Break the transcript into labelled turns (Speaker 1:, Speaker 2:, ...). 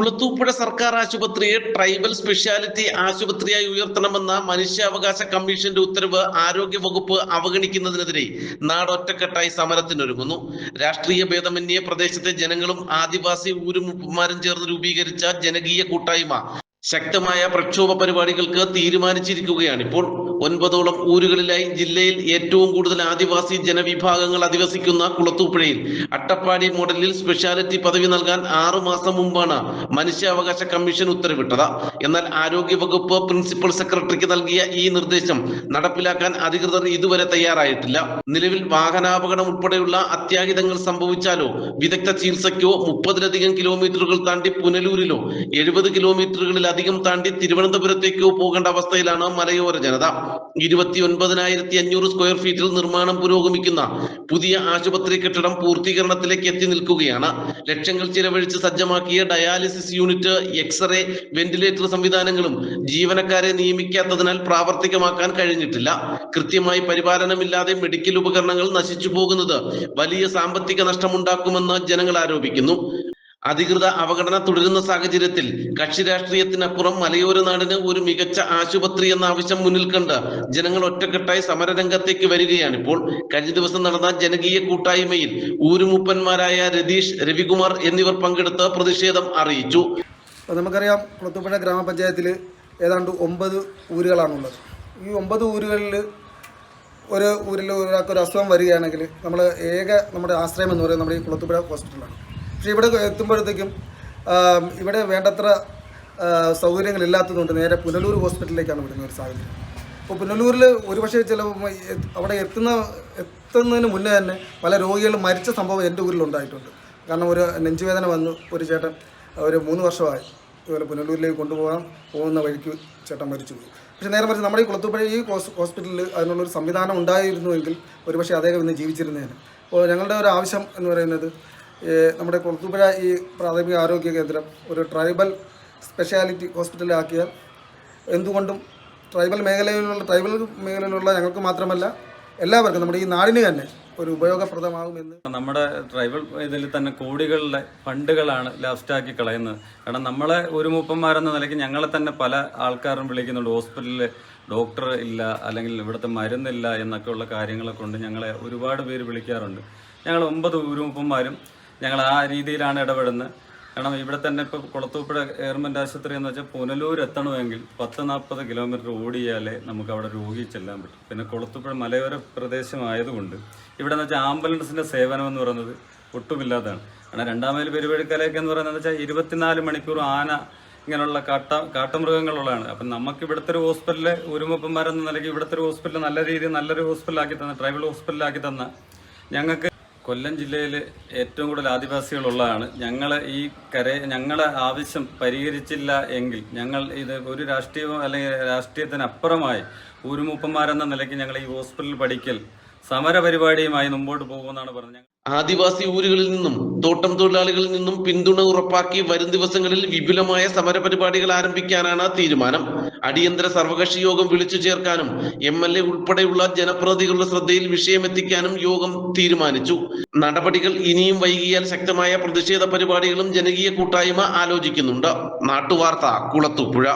Speaker 1: കുളത്തൂപ്പുഴ സർക്കാർ ആശുപത്രിയെ tribal speciality ആശുപത്രിയായി ഉയർത്തണമെന്ന മനുഷ്യാവകാശ കമ്മീഷന്റെ ഉത്തരവ് ആരോഗ്യ വകുപ്പ് അവഗണിക്കുന്നതിനെതിരെ നാടൊറ്റക്കെട്ടായി സമരത്തിനൊരുങ്ങുന്നു. രാഷ്ട്രീയ ഭേദമന്യേ പ്രദേശത്തെ ജനങ്ങളും ആദിവാസി ഊരുമുപ്പന്മാരും ചേർന്ന് രൂപീകരിച്ച ജനകീയ കൂട്ടായ്മ ശക്തമായ പ്രക്ഷോഭ പരിപാടികൾക്ക് തീരുമാനിച്ചിരിക്കുകയാണ് ഇപ്പോൾ ഒൻപതോളം ഊരുകളിലായി ജില്ലയിൽ ഏറ്റവും കൂടുതൽ ആദിവാസി ജനവിഭാഗങ്ങൾ അധിവസിക്കുന്ന കുളത്തൂപ്പുഴയിൽ അട്ടപ്പാടി മോഡലിൽ സ്പെഷ്യാലിറ്റി പദവി നൽകാൻ ആറു മാസം മുമ്പാണ് മനുഷ്യാവകാശ കമ്മീഷൻ ഉത്തരവിട്ടത്. എന്നാൽ ആരോഗ്യ വകുപ്പ് പ്രിൻസിപ്പൽ സെക്രട്ടറിക്ക് നൽകിയ ഈ നിർദ്ദേശം നടപ്പിലാക്കാൻ അധികൃതർ ഇതുവരെ തയ്യാറായിട്ടില്ല. നിലവിൽ വാഹനാപകടം ഉൾപ്പെടെയുള്ള അത്യാഹിതങ്ങൾ സംഭവിച്ചാലോ വിദഗ്ധ ചികിത്സയ്ക്കോ മുപ്പതിലധികം കിലോമീറ്ററുകൾ താണ്ടി പുനലൂരിലോ എഴുപത് കിലോമീറ്ററുകളിലധികം താണ്ടി തിരുവനന്തപുരത്തേക്കോ പോകേണ്ട അവസ്ഥയിലാണ് മലയോര ജനത. ഇരുപത്തി ഒൻപതിനായിരത്തി അഞ്ഞൂറ് സ്ക്വയർ ഫീറ്റിൽ നിർമ്മാണം പുരോഗമിക്കുന്ന പുതിയ ആശുപത്രി കെട്ടിടം പൂർത്തീകരണത്തിലേക്ക് എത്തി നിൽക്കുകയാണ് ലക്ഷങ്ങൾ ചിലവഴിച്ച് സജ്ജമാക്കിയ ഡയാലിസിസ് യൂണിറ്റ് എക്സ്റേ വെന്റിലേറ്റർ സംവിധാനങ്ങളും ജീവനക്കാരെ നിയമിക്കാത്തതിനാൽ പ്രാവർത്തികമാക്കാൻ കഴിഞ്ഞിട്ടില്ല. കൃത്യമായി പരിപാലനമില്ലാതെ മെഡിക്കൽ ഉപകരണങ്ങൾ നശിച്ചു പോകുന്നത് വലിയ സാമ്പത്തിക നഷ്ടമുണ്ടാക്കുമെന്ന് ജനങ്ങൾ ആരോപിക്കുന്നു. അധികൃത അവഗണന തുടരുന്ന സാഹചര്യത്തിൽ കക്ഷി രാഷ്ട്രീയത്തിനപ്പുറം മലയോര നാടിന് ഒരു മികച്ച ആശുപത്രി എന്ന ആവശ്യം മുന്നിൽ കണ്ട് ജനങ്ങൾ ഒറ്റക്കെട്ടായി സമരരംഗത്തേക്ക് വരികയാണ്. ഇപ്പോൾ കഴിഞ്ഞ ദിവസം നടന്ന ജനകീയ കൂട്ടായ്മയിൽ ഊരുമൂപ്പന്മാരായ രതീഷ് രവികുമാർ എന്നിവർ പങ്കെടുത്ത് പ്രതിഷേധം അറിയിച്ചു.
Speaker 2: നമുക്കറിയാം കുളത്തുപുഴ ഗ്രാമപഞ്ചായത്തിൽ ഏതാണ്ട് ഒമ്പത് ഊരുകളാണുള്ളത്. ഈ ഒമ്പത് ഊരുകളിൽ ഒരു ഊരിൽ ഒരാൾക്ക് ഒരു അസുഖം വരികയാണെങ്കിൽ നമ്മൾ ഏക നമ്മുടെ ആശ്രയം എന്ന് പറയുന്നത് നമ്മുടെ ഈ കുളത്തുപുഴ ഹോസ്പിറ്റലാണ്. പക്ഷേ ഇവിടെ എത്തുമ്പോഴത്തേക്കും ഇവിടെ വേണ്ടത്ര സൗകര്യങ്ങളില്ലാത്തതുകൊണ്ട് നേരെ പുനലൂർ ഹോസ്പിറ്റലിലേക്കാണ് വിടുന്ന ഒരു സാഹചര്യം. അപ്പോൾ പുനലൂരിൽ ഒരുപക്ഷെ ചില അവിടെ എത്തുന്ന എത്തുന്നതിന് മുന്നേ തന്നെ പല രോഗികളും മരിച്ച സംഭവം എന്റെ ഊരിൽ ഉണ്ടായിട്ടുണ്ട്. കാരണം ഒരു നെഞ്ചുവേദന വന്നു ഒരു ചേട്ടൻ ഒരു മൂന്ന് വർഷമായി ഇതുപോലെ പുനലൂരിലേക്ക് കൊണ്ടുപോകാൻ പോകുന്ന വഴിക്ക് ചേട്ടൻ മരിച്ചു പോയി പക്ഷേ നേരെ മറിച്ച് നമ്മുടെ ഈ കുളത്തൂപ്പുഴ ഈ ഹോസ്- ഹോസ്പിറ്റലിൽ അതിനുള്ളൊരു സംവിധാനം ഉണ്ടായിരുന്നുവെങ്കിൽ ഒരുപക്ഷെ അദ്ദേഹം ഇന്ന് ജീവിച്ചിരുന്നേനെ. അപ്പോൾ ഞങ്ങളുടെ ഒരു ആവശ്യം എന്ന് പറയുന്നത് നമ്മുടെ കുളത്തൂപ്പുഴ ഈ പ്രാഥമിക ആരോഗ്യ കേന്ദ്രം ഒരു ട്രൈബൽ സ്പെഷ്യാലിറ്റി ഹോസ്പിറ്റലാക്കിയാൽ എന്തുകൊണ്ടും ട്രൈബൽ മേഖലയിലുള്ള ട്രൈബൽ മേഖലയിലുള്ള ഞങ്ങൾക്ക് മാത്രമല്ല എല്ലാവർക്കും നമ്മുടെ ഈ നാടിന് തന്നെ ഒരു ഉപയോഗപ്രദമാകുമെന്ന്
Speaker 3: നമ്മുടെ ട്രൈബൽ ഇതിൽ തന്നെ കോടികളുടെ ഫണ്ടുകളാണ് ലാസ്റ്റാക്കി കളയുന്നത്. കാരണം നമ്മളെ ഒരു മൂപ്പന്മാരെന്ന നിലയ്ക്ക് ഞങ്ങളെ തന്നെ പല ആൾക്കാരും വിളിക്കുന്നുണ്ട് ഹോസ്പിറ്റലിൽ ഡോക്ടർ ഇല്ല അല്ലെങ്കിൽ ഇവിടുത്തെ മരുന്നില്ല എന്നൊക്കെയുള്ള കാര്യങ്ങളെ കൊണ്ട് ഞങ്ങളെ ഒരുപാട് പേര് വിളിക്കാറുണ്ട്. ഞങ്ങൾ ഒമ്പത് ഉരുമുപ്പന്മാരും ഞങ്ങൾ ആ രീതിയിലാണ് ഇടപെടുന്നത്. കാരണം ഇവിടെ തന്നെ ഇപ്പോൾ കുളത്തൂപ്പുഴ ഗവൺമെന്റ് ആശുപത്രി എന്ന് വെച്ചാൽ പുനലൂർ എത്തണമെങ്കിൽ പത്ത് നാൽപ്പത് കിലോമീറ്റർ ഓടിയാലേ നമുക്ക് അവിടെ രോഗി ചെല്ലാൻ പറ്റും. പിന്നെ കുളത്തൂപ്പുഴ മലയോര പ്രദേശമായതുകൊണ്ട് ഇവിടെ എന്ന് വെച്ചാൽ ആംബുലൻസിന്റെ സേവനം എന്ന് പറയുന്നത് ഒട്ടുമില്ലാത്തതാണ് കാരണം രണ്ടാം മൈൽ എന്ന് പറയുന്നത് വെച്ചാൽ ഇരുപത്തിനാല് മണിക്കൂർ ആന ഇങ്ങനെയുള്ള കാട്ട കാട്ടുമൃഗങ്ങളുള്ളതാണ്. അപ്പം നമുക്ക് ഇവിടുത്തെ ഒരു ഹോസ്പിറ്റലിൽ ഒരുമപ്പന്മാരെന്ന നിലയ്ക്ക് ഇവിടുത്തെ ഒരു ഹോസ്പിറ്റൽ നല്ല രീതിയിൽ നല്ലൊരു ഹോസ്പിറ്റലാക്കി തന്ന ട്രൈബൽ ഹോസ്പിറ്റലാക്കി തന്ന ഞങ്ങൾക്ക് കൊല്ലം ജില്ലയിൽ ഏറ്റവും കൂടുതൽ ആദിവാസികളുള്ളതാണ്. ഞങ്ങൾ ഈ കര ഞങ്ങളെ ആവശ്യം പരിഹരിച്ചില്ല എങ്കിൽ ഞങ്ങൾ ഇത് ഒരു രാഷ്ട്രീയവും അല്ലെങ്കിൽ രാഷ്ട്രീയത്തിനപ്പുറമായി ഊരുമൂപ്പന്മാരെന്ന നിലയ്ക്ക് ഞങ്ങൾ ഈ ഹോസ്പിറ്റലിൽ പഠിക്കൽ സമര പരിപാടിയുമായി മുമ്പോട്ട് പോകുമെന്നാണ് പറഞ്ഞത്
Speaker 1: ആദിവാസി ഊരുകളിൽ നിന്നും തോട്ടം തൊഴിലാളികളിൽ നിന്നും പിന്തുണ ഉറപ്പാക്കി വരും ദിവസങ്ങളിൽ വിപുലമായ സമരപരിപാടികൾ ആരംഭിക്കാനാണ് തീരുമാനം. അടിയന്തര സർവകക്ഷി യോഗം വിളിച്ചു ചേർക്കാനും എം എൽ എ ഉൾപ്പെടെയുള്ള ജനപ്രതിനിധികളുടെ ശ്രദ്ധയിൽ വിഷയമെത്തിക്കാനും യോഗം തീരുമാനിച്ചു. നടപടികൾ ഇനിയും വൈകിയാൽ ശക്തമായ പ്രതിഷേധ പരിപാടികളും ജനകീയ കൂട്ടായ്മ ആലോചിക്കുന്നുണ്ട്. നാട്ടുവാർത്ത കുളത്തൂപ്പുഴ.